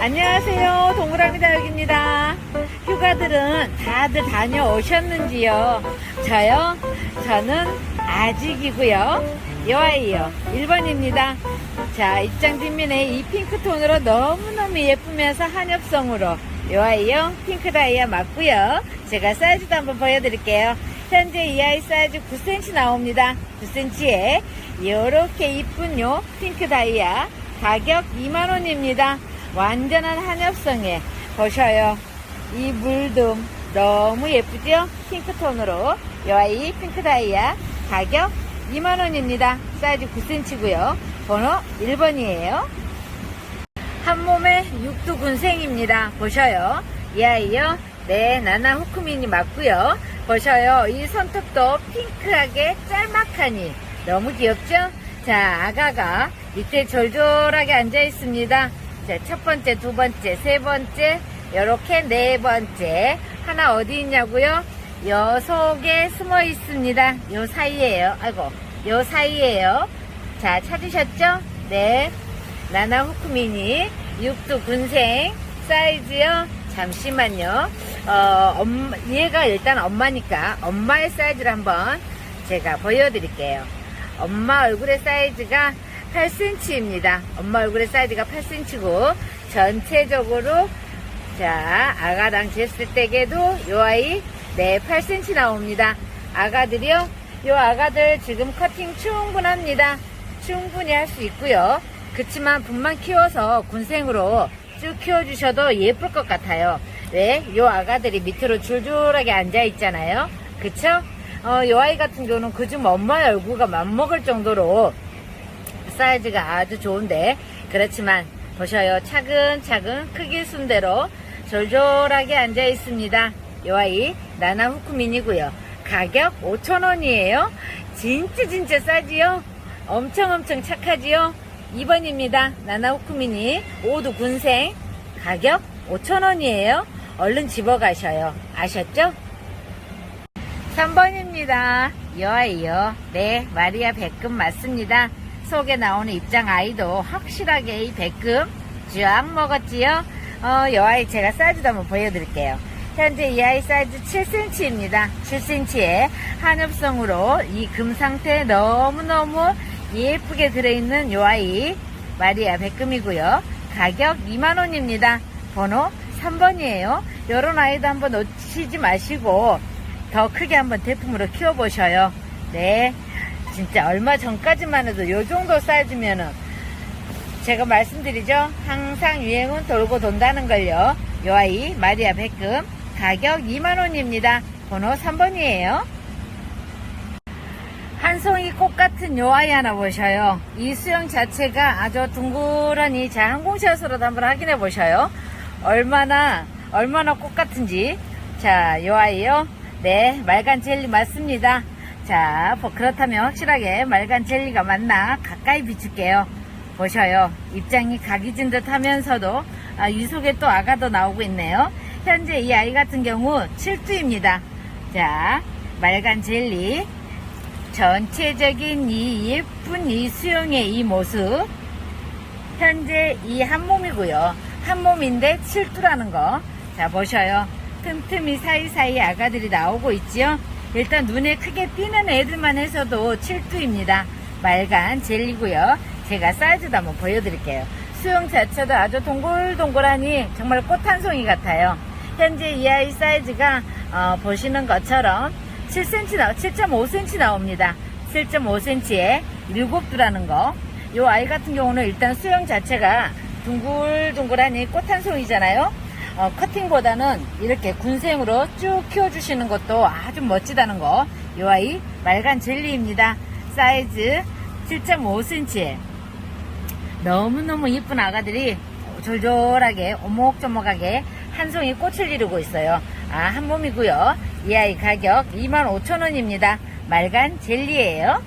안녕하세요. 동그라미다 여기입니다. 휴가들은 다들 다녀오셨는지요? 저요? 저는 아직이고요. 여아이요. 1번입니다. 자, 입장 뒷면에 이 핑크톤으로 너무너무 예쁘면서 한엽성으로 여아이요. 핑크 다이아 맞고요. 제가 사이즈도 한번 보여드릴게요. 현재 이 아이 사이즈 9cm 나옵니다. 9cm에 이렇게 이쁜 요 핑크 다이아 가격 2만원입니다. 완전한 한엽성에 보셔요. 이 물듬 너무 예쁘죠? 핑크톤으로 이 아이 핑크 다이아 가격 2만원입니다. 사이즈 9cm고요. 번호 1번이에요. 한 몸에 육두 군생입니다. 보셔요. 이 아이요. 네, 나나 후크민이 맞고요. 보셔요. 이 손톱도 핑크하게 짤막하니 너무 귀엽죠? 자, 아가가 밑에 졸졸하게 앉아 있습니다. 자, 첫 번째, 두 번째, 세 번째, 이렇게 네 번째. 하나 어디 있냐고요? 요 속에 숨어 있습니다. 요 사이에요. 아이고, 요 사이에요. 자, 찾으셨죠? 네. 나나 후크미니 육두 군생 사이즈요. 잠시만요. 어, 엄, 얘가 일단 엄마니까 엄마의 사이즈를 한번 제가 보여드릴게요. 엄마 얼굴의 사이즈가 8cm입니다. 엄마 얼굴의 사이즈가 8cm고 전체적으로 자 아가랑 쟀을 때에도 요 아이 네 8cm 나옵니다. 아가들이요. 요 아가들 지금 커팅 충분합니다. 충분히 할 수 있고요. 그치만 분만 키워서 군생으로 쭉 키워주셔도 예쁠 것 같아요. 왜? 요 아가들이 밑으로 줄줄하게 앉아 있잖아요. 그쵸? 어, 요 아이 같은 경우는 그중 엄마의 얼굴과 맞먹을 정도로 사이즈가 아주 좋은데. 그렇지만 보셔요. 차근차근 크기 순대로 졸졸하게 앉아 있습니다. 요 아이 나나 후크민이고요. 가격 5천원이에요. 진짜 진짜 싸지요? 엄청 엄청 착하지요? 2번입니다. 나나 후크민이 오두 군생. 가격 5천원이에요. 얼른 집어가셔요. 아셨죠? 3번입니다. 여아이요. 네, 마리아 백금 맞습니다. 속에 나오는 입장 아이도 확실하게 이 백금 쫙 먹었지요. 어, 여아이 제가 사이즈도 한번 보여드릴게요. 현재 이 아이 사이즈 7cm입니다. 7cm에 한엽성으로 이 금 상태 너무너무 예쁘게 들어있는 요 아이 마리아 백금이고요. 가격 2만원입니다. 번호 3번이에요. 요런 아이도 한번 놓치지 마시고 더 크게 한번 대품으로 키워보셔요. 네. 진짜 얼마 전까지만 해도 요 정도 사이즈면은 제가 말씀드리죠. 항상 유행은 돌고 돈다는 걸요. 요 아이 마리아 백금 가격 2만원입니다. 번호 3번이에요. 한 송이 꽃 같은 요 아이 하나 보셔요. 이 수영 자체가 아주 둥그러니 자 항공샷으로도 한번 확인해 보셔요. 얼마나 얼마나 꽃 같은지. 자, 요 아이요. 네, 말간 젤리 맞습니다. 자, 뭐 그렇다면 확실하게 말간 젤리가 맞나 가까이 비출게요. 보셔요. 입장이 각이진 듯 하면서도 아, 이 속에 또 아가도 나오고 있네요. 현재 이 아이 같은 경우 7두입니다. 자, 말간 젤리. 전체적인 이 예쁜 이 수영의 이 모습. 현재 이 한 몸이고요. 한 몸인데 7두라는 거. 자, 보셔요. 틈틈이 사이사이 아가들이 나오고 있지요. 일단 눈에 크게 띄는 애들만 해서도 7두입니다. 말간 젤리고요. 제가 사이즈도 한번 보여드릴게요. 수영 자체도 아주 동글동글하니 정말 꽃 한 송이 같아요. 현재 이 아이 사이즈가 어, 보시는 것처럼 7cm 나 7.5cm 나옵니다. 7.5cm에 7두라는 거. 이 아이 같은 경우는 일단 수영 자체가 둥글둥글하니 꽃 한 송이잖아요. 어, 커팅보다는 이렇게 군생으로 쭉 키워주시는 것도 아주 멋지다는 거. 이 아이 말간 젤리입니다. 사이즈 7.5cm에 너무너무 이쁜 아가들이 졸졸하게 오목조목하게 한 송이 꽃을 이루고 있어요. 아, 한 몸이고요. 이 아이 가격 25,000원입니다. 말간 젤리예요.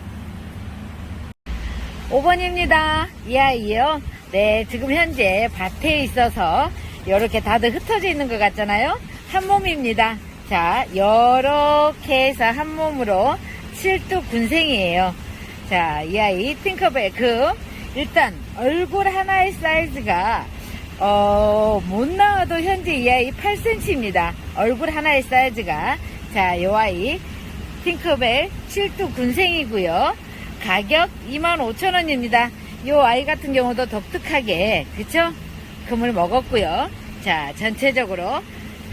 5번입니다. 이 아이요. 네, 지금 현재 밭에 있어서 이렇게 다들 흩어져 있는 것 같잖아요. 한 몸입니다. 자, 이렇게 해서 한 몸으로 7두 군생이에요. 자, 이 아이 팅커베크. 일단 얼굴 하나의 사이즈가 어, 못 나와도 현재 이 아이 8cm입니다. 얼굴 하나의 사이즈가. 자, 요 아이 핑크벨 7두 군생이고요. 가격 25,000원입니다. 요 아이 같은 경우도 독특하게, 그쵸? 금을 먹었고요. 자, 전체적으로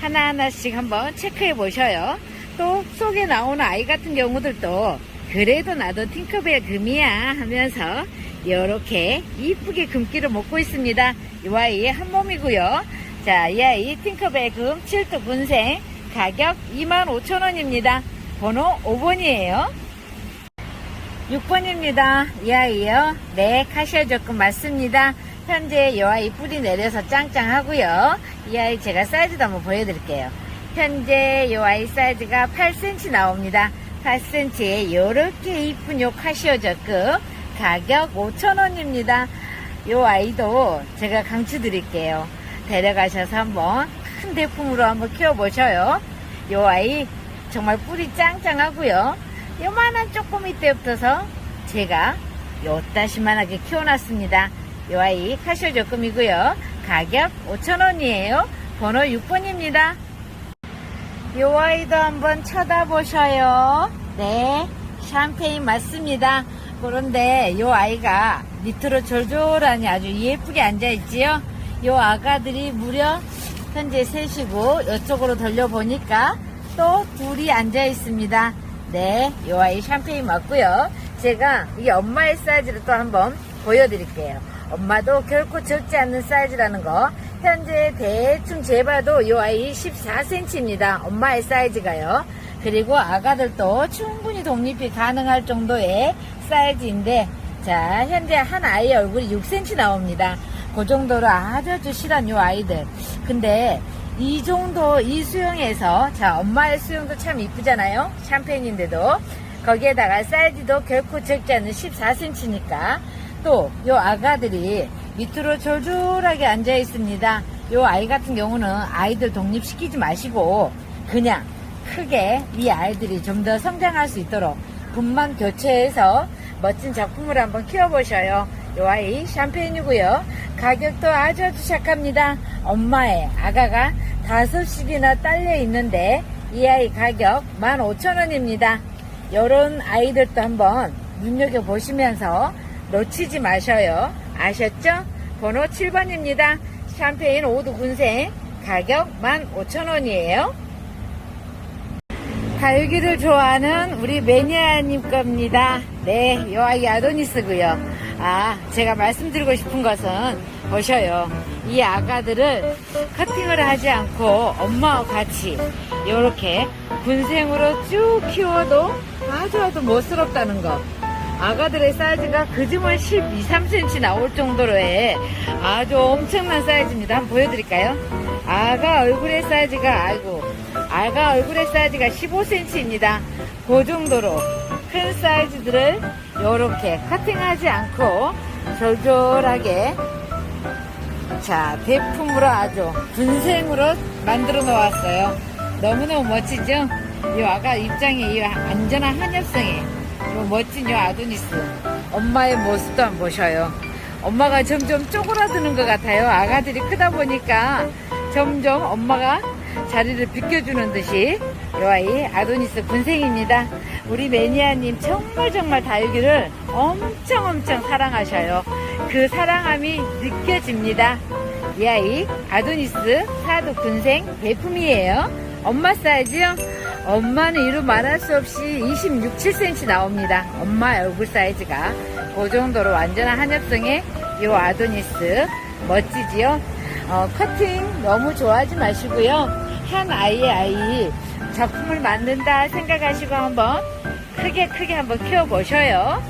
하나하나씩 한번 체크해 보셔요. 또 속에 나오는 아이 같은 경우들도 그래도 나도 팅커벨 금이야 하면서 이렇게 이쁘게 금기를 먹고 있습니다. 이 아이 한 몸이고요. 자, 이 아이 팅커벨 금 7도 군생 가격 25,000원입니다. 번호 5번이에요. 6번입니다. 이 아이요. 네, 카시아 조금 맞습니다. 현재 이 아이 뿌리 내려서 짱짱하고요. 이 아이 제가 사이즈도 한번 보여드릴게요. 현재 이 아이 사이즈가 8cm 나옵니다. 8cm에 이렇게 이쁜 요 카시오 적금 가격 5,000원입니다. 요 아이도 제가 강추 드릴게요. 데려가셔서 한번 큰 대품으로 한번 키워보셔요. 요 아이 정말 뿌리 짱짱하고요. 요만한 쪼꼬미 때부터서 제가 요따시만하게 키워놨습니다. 요 아이 카시오 적금이고요. 가격 5,000원이에요. 번호 6번입니다. 요 아이도 한번 쳐다보셔요. 네, 샴페인 맞습니다. 그런데 요 아이가 밑으로 졸졸하니 아주 예쁘게 앉아있지요. 요 아가들이 무려 현재 셋이고 이쪽으로 돌려보니까 또 둘이 앉아 있습니다. 네, 요 아이 샴페인 맞고요. 제가 이 엄마의 사이즈를 또 한번 보여드릴게요. 엄마도 결코 적지 않는 사이즈라는 거. 현재 대충 재봐도 이 아이 14cm입니다. 엄마의 사이즈가요. 그리고 아가들도 충분히 독립이 가능할 정도의 사이즈인데, 자, 현재 한 아이의 얼굴이 6cm 나옵니다. 그 정도로 아주 아주 실한 이 아이들. 근데 이 정도 이 수영에서, 자, 엄마의 수영도 참 이쁘잖아요. 샴페인인데도. 거기에다가 사이즈도 결코 적지 않는 14cm니까 또 요 아가들이 밑으로 졸졸하게 앉아 있습니다. 요 아이 같은 경우는 아이들 독립시키지 마시고 그냥 크게 이 아이들이 좀 더 성장할 수 있도록 분만 교체해서 멋진 작품을 한번 키워보셔요. 요 아이 샴페인이고요. 가격도 아주 아주 착합니다. 엄마의 아가가 다섯씩이나 딸려 있는데 이 아이 가격 15,000원입니다. 요런 아이들도 한번 눈여겨보시면서 놓치지 마셔요. 아셨죠? 번호 7번입니다. 샴페인 5두 군생 가격 15,000원이에요. 다육이를 좋아하는 우리 매니아님 겁니다. 네, 요 아이 아도니스고요. 아, 제가 말씀드리고 싶은 것은 보셔요. 이 아가들을 커팅을 하지 않고 엄마와 같이 이렇게 군생으로 쭉 키워도 아주 아주 멋스럽다는 거. 아가들의 사이즈가 그즈면 12, 3cm 나올 정도로의 아주 엄청난 사이즈입니다. 한번 보여드릴까요? 아가 얼굴의 사이즈가, 아이고, 아가 얼굴의 사이즈가 15cm입니다. 그 정도로 큰 사이즈들을 이렇게 커팅하지 않고 졸졸하게 자, 대품으로 아주 분생으로 만들어 놓았어요. 너무너무 멋지죠? 이 아가 입장에 이 안전한 한엽성에 이 멋진 이 아도니스 엄마의 모습도 한번 보셔요. 엄마가 점점 쪼그라드는 것 같아요. 아가들이 크다 보니까 점점 엄마가 자리를 비켜주는 듯이 이 아이 아도니스 군생입니다. 우리 매니아님 정말 정말 다육이를 엄청 엄청 사랑하셔요. 그 사랑함이 느껴집니다. 이 아이 아도니스 사두 군생 배품이에요. 엄마 사이즈요? 엄마는 이루 말할 수 없이 26, 7cm 나옵니다. 엄마 얼굴 사이즈가 그 정도로 완전한 한엽성의 이 아도니스 멋지지요? 어, 커팅 너무 좋아하지 마시고요. 한 아이의 아이 작품을 만든다 생각하시고 한번 크게 크게 한번 키워보셔요.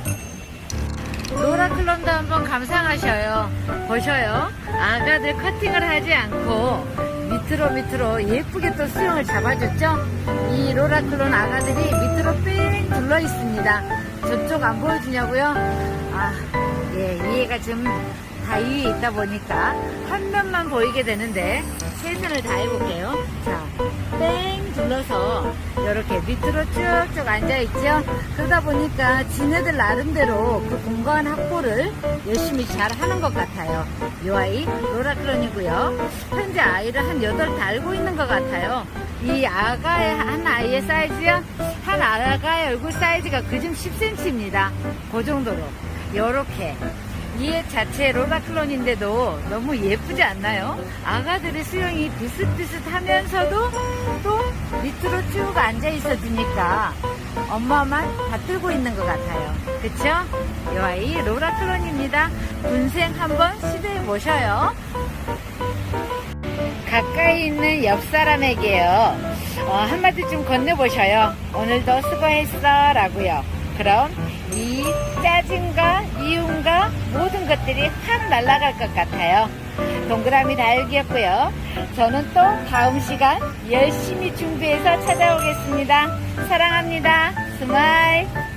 노라클럼도 한번 감상하셔요. 보셔요. 아가들 커팅을 하지 않고 밑으로 밑으로 예쁘게 또 수영을 잡아줬죠? 이 로라클론 아가들이 밑으로 뺑 둘러 있습니다. 저쪽 안 보여주냐고요? 아, 예, 이해가 좀 다 위에 있다 보니까 한 면만 보이게 되는데 최선을 다해볼게요. 자, 뺑 둘러서 이렇게 밑으로 쭉쭉 앉아있죠. 그러다 보니까 지네들 나름대로 그 공간 확보를 열심히 잘 하는 것 같아요. 이 아이 로라클론이고요. 현재 아이를 한 8달 알고 있는 것 같아요. 이 아가의 한 아이의 사이즈요. 한 아가의 얼굴 사이즈가 그중 10cm입니다. 그 정도로. 요렇게. 이 자체 로라클론인데도 너무 예쁘지 않나요? 아가들의 수영이 비슷비슷하면서도 또 밑으로 쭉 앉아 있어주니까 엄마만 받들고 있는 것 같아요. 그쵸? 이 아이 로라클론입니다. 군생 한번 시도해 보셔요. 가까이 있는 옆 사람에게요. 어, 한마디 좀 건네보셔요. 오늘도 수고했어. 라고요. 그럼 이 짜증과 미움과 모든 것들이 확 날아갈 것 같아요. 동그라미 다육이었고요. 저는 또 다음 시간 열심히 준비해서 찾아오겠습니다. 사랑합니다. 스마일.